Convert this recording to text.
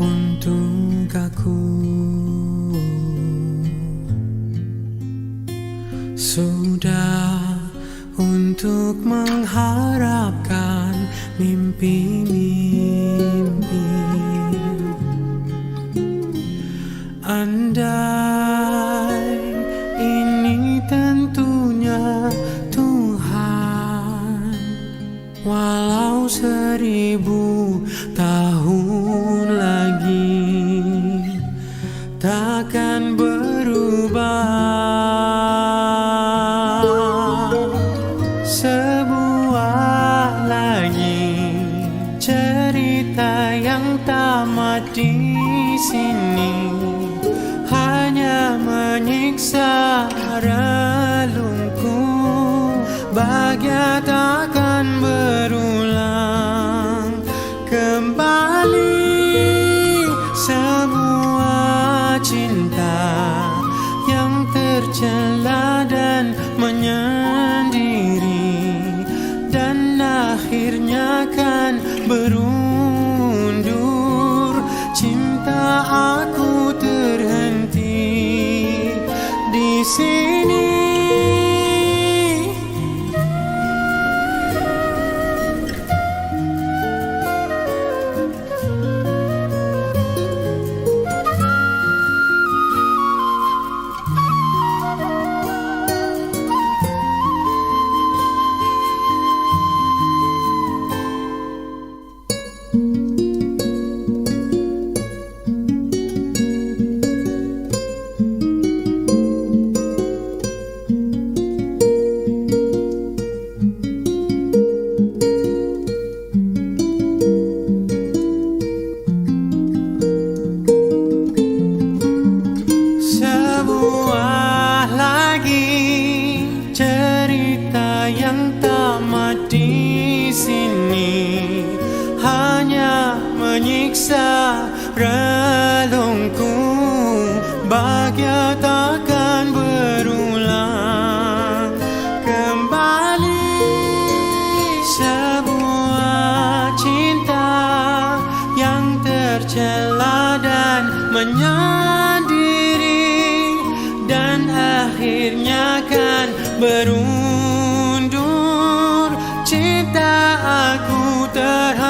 untuk aku. Sudah untuk mengharapkan mimpi-mimpi. Anda seribu tahun lagi. Takkan berubah Sebuah lagi. Cerita yang tamat di sini hanya menyiksa relungku. Bahagia takkan akhirnya kan berundur menyiksa relungku Bahagia takkan berulang. Kembali sebuah cinta Yang tercela dan menyendiri Dan akhirnya kan berundur. Cinta aku terhadap